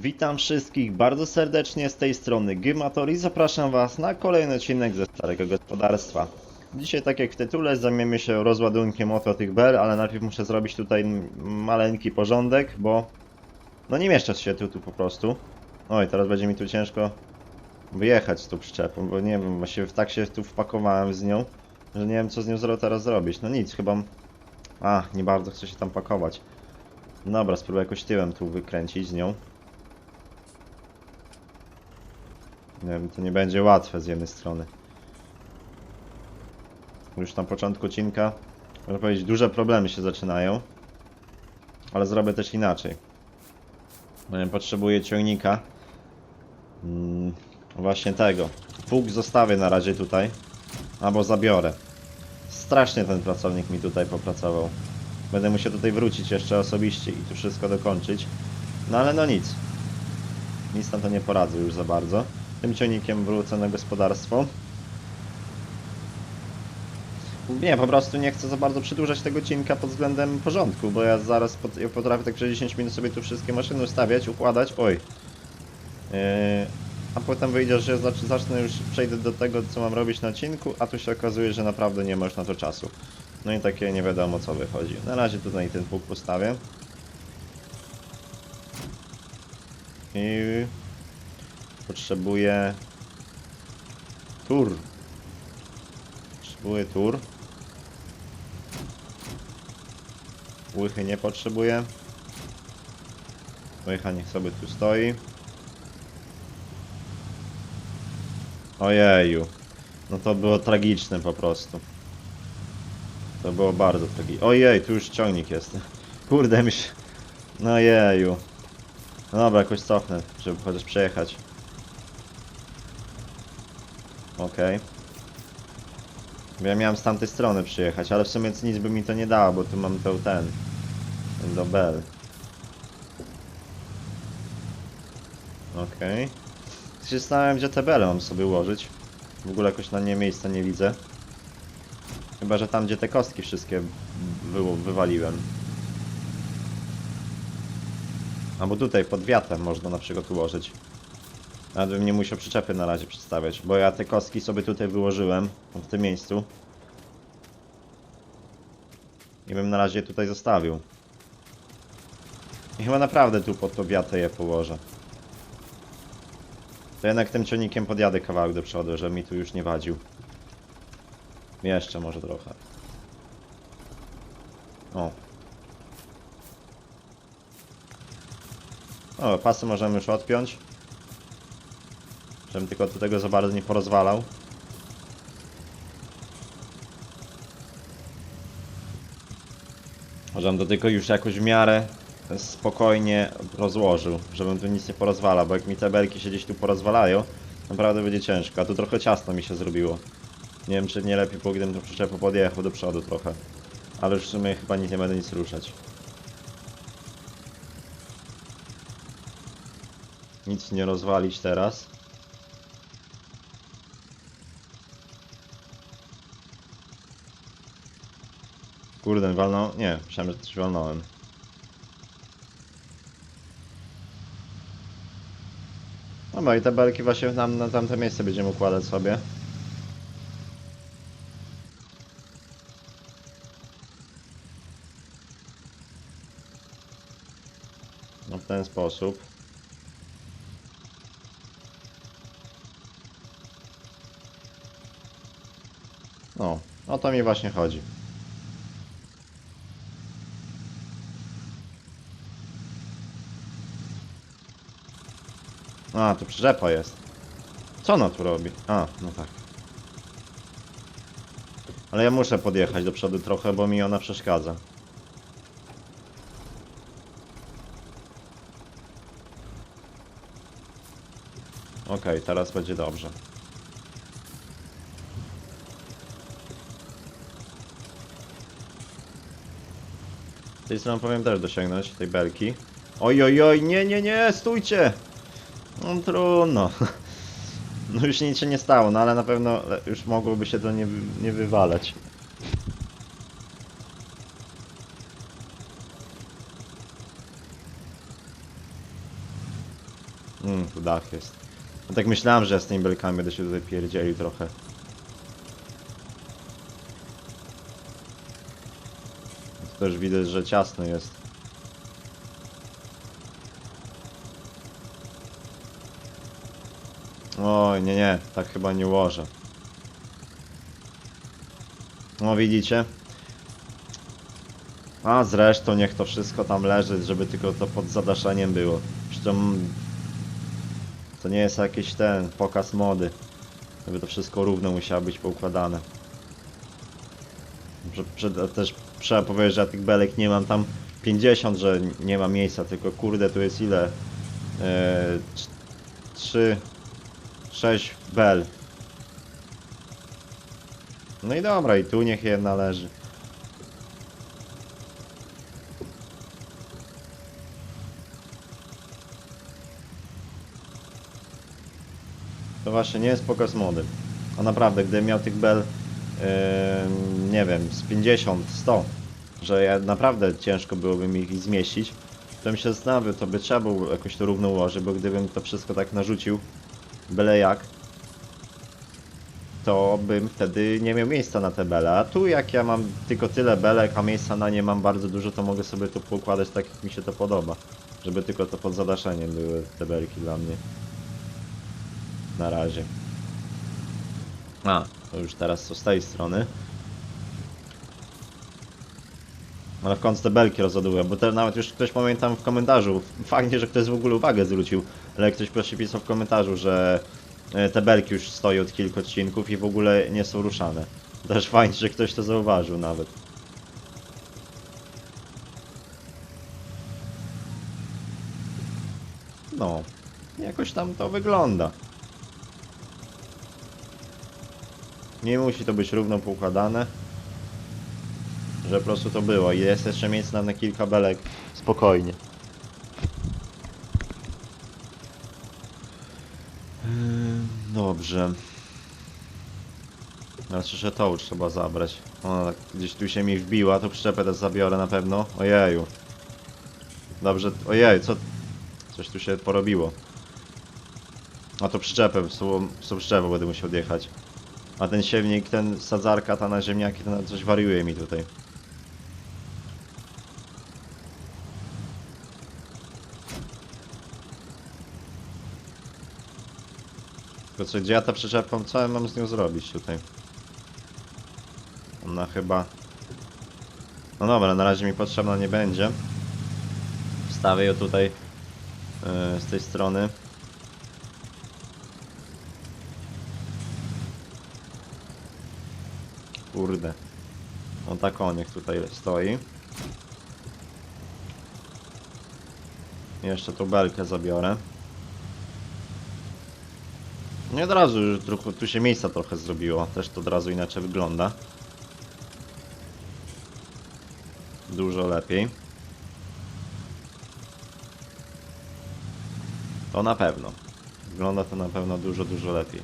Witam wszystkich bardzo serdecznie z tej strony Gymator i zapraszam Was na kolejny odcinek ze Starego Gospodarstwa. Dzisiaj, tak jak w tytule, zajmiemy się rozładunkiem oto tych bel, ale najpierw muszę zrobić tutaj maleńki porządek, bo no nie mieszczę się tu, tu po prostu. Oj, teraz będzie mi tu ciężko wyjechać z tą przyczepą, bo nie wiem, właściwie tak się tu wpakowałem z nią, że nie wiem co z nią teraz zrobić. No nic, chyba... A, nie bardzo chcę się tam pakować. Dobra, spróbuję jakoś tyłem tu wykręcić z nią. Nie wiem, to nie będzie łatwe z jednej strony. Już na początku odcinka, można powiedzieć, duże problemy się zaczynają. Ale zrobię też inaczej. No, Potrzebuję ciągnika. Mm, właśnie tego. Pług zostawię na razie tutaj. Albo zabiorę. Strasznie ten pracownik mi tutaj popracował. Będę musiał tutaj wrócić jeszcze osobiście i tu wszystko dokończyć. No ale no nic. Nic na to nie poradzę już za bardzo. Tym ciągnikiem wrócę na gospodarstwo. Nie, po prostu nie chcę za bardzo przedłużać tego odcinka pod względem porządku, bo ja zaraz potrafię tak przez 10 minut sobie tu wszystkie maszyny ustawiać, układać. Oj. Yy, a potem wyjdzie, że zacz zacznę już, przejdę do tego, co mam robić na odcinku, a tu się okazuje, że naprawdę nie ma już na to czasu. No i takie nie wiadomo co wychodzi. Na razie tutaj ten pług postawię. I potrzebuję tur. Potrzebuję tur. Łychy nie potrzebuję. Łycha niech sobie tu stoi. Ojeju. No to było tragiczne po prostu. To było bardzo tragiczne. Ojej, tu już ciągnik jest. Kurde mi się... No jeju. No dobra, jakoś cofnę, żeby chociaż przejechać. Okej. Bo Ja miałem z tamtej strony przyjechać, ale w sumie nic by mi to nie dało, bo tu mam ten... ten do bel. Okej. Okay. Się zastanawiam, gdzie te bele mam sobie ułożyć. W ogóle jakoś na nie miejsca nie widzę. Chyba, że tam, gdzie te kostki wszystkie wy wywaliłem. Albo tutaj pod wiatrem można na przykład ułożyć. Nawet bym nie musiał przyczepy na razie przedstawiać, bo ja te kostki sobie tutaj wyłożyłem w tym miejscu. I bym na razie tutaj zostawił. I chyba naprawdę tu pod to wiatę je położę. To jednak tym ciągnikiem podjadę kawałek do przodu, żeby mi tu już nie wadził. Jeszcze może trochę. O. O, pasy możemy już odpiąć. Żebym tylko do tego za bardzo nie porozwalał. Żebym to tylko już jakoś w miarę spokojnie rozłożył, żebym tu nic nie porozwalał, bo jak mi te belki się gdzieś tu porozwalają, naprawdę będzie ciężko, a tu trochę ciasno mi się zrobiło. Nie wiem, czy nie lepiej było, gdybym to przyczepę podjechał do przodu trochę. Ale już w sumie chyba nic nie będę nic ruszać. Nic nie rozwalić teraz. Kurde, walnął? Nie, myślałem, że coś walnąłem. Dobra, i te belki właśnie nam na tamte miejsce będziemy układać sobie. No w ten sposób. No, o to mi właśnie chodzi. A, tu przyczepa jest. Co ona tu robi? A, no tak. Ale ja muszę podjechać do przodu trochę, bo mi ona przeszkadza. Okej, teraz będzie dobrze. Z tej strony powiem też dosięgnąć tej belki. Oj, oj, oj, nie, nie, nie, stójcie! No trudno. No już nic się nie stało, no ale na pewno już mogłoby się to nie, nie wywalać. Mm, tu dach jest. No tak myślałem, że z tymi belkami będę się tutaj pierdzielił trochę. Tu też widać, że ciasno jest. Oj, nie, nie, tak chyba nie ułożę. No widzicie? A zresztą niech to wszystko tam leży, żeby tylko to pod zadaszeniem było. Zresztą to nie jest jakiś ten pokaz mody. Żeby to wszystko równo musiało być poukładane. Że, też trzeba powiedzieć, że ja tych belek nie mam tam 50, że nie ma miejsca, tylko kurde tu jest ile? Eee, 3, 6 bel. No i dobra, i tu niech jedna leży. To właśnie nie jest pokaz mody. A naprawdę, gdybym miał tych bel, em, nie wiem, z 50, 100, że ja naprawdę ciężko byłoby mi ich zmieścić, to bym się zastanawiał, to by trzeba było jakoś to równo ułożyć, bo gdybym to wszystko tak narzucił, byle jak, to bym wtedy nie miał miejsca na te bele. A tu jak ja mam tylko tyle belek, a miejsca na nie mam bardzo dużo, to mogę sobie to poukładać tak jak mi się to podoba. Żeby tylko to pod zadaszeniem były te belki dla mnie. Na razie. A, to już teraz co z tej strony. Ale w końcu te belki rozładowuję, bo te nawet już ktoś pamiętam w komentarzu, fajnie, że ktoś w ogóle uwagę zwrócił, ale ktoś proszę pisał w komentarzu, że e, te belki już stoją od kilku odcinków i w ogóle nie są ruszane. Też fajnie, że ktoś to zauważył nawet. No, jakoś tam to wygląda. Nie musi to być równo poukładane. Że po prostu to było i jest jeszcze miejsce na, na kilka belek spokojnie. Ym, Dobrze. Teraz jeszcze to już trzeba zabrać. Ona tak gdzieś tu się mi wbiła, to przyczepę też zabiorę na pewno. Ojeju. Dobrze, ojej, co... Coś tu się porobiło. A to przyczepę, z tą z tą przyczepą będę musiał odjechać. A ten siewnik, ten sadzarka, ta na ziemniaki, to coś wariuje mi tutaj. Tylko co, gdzie ja ta przyczepą, co ja mam z nią zrobić tutaj? Ona chyba... No dobra, na razie mi potrzebna nie będzie. Wstawię ją tutaj yy, z tej strony. Kurde. No tak o, niech tutaj stoi. Jeszcze tą belkę zabiorę. Nie od razu, już trochę, tu się miejsca trochę zrobiło. Też to od razu inaczej wygląda. Dużo lepiej. To na pewno. Wygląda to na pewno dużo, dużo lepiej.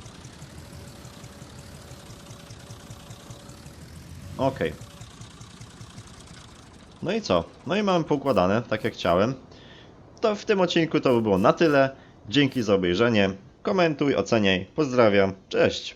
Okej. No i co? No i mamy poukładane, tak jak chciałem. To w tym odcinku to by było na tyle. Dzięki za obejrzenie. Komentuj, oceniaj. Pozdrawiam. Cześć.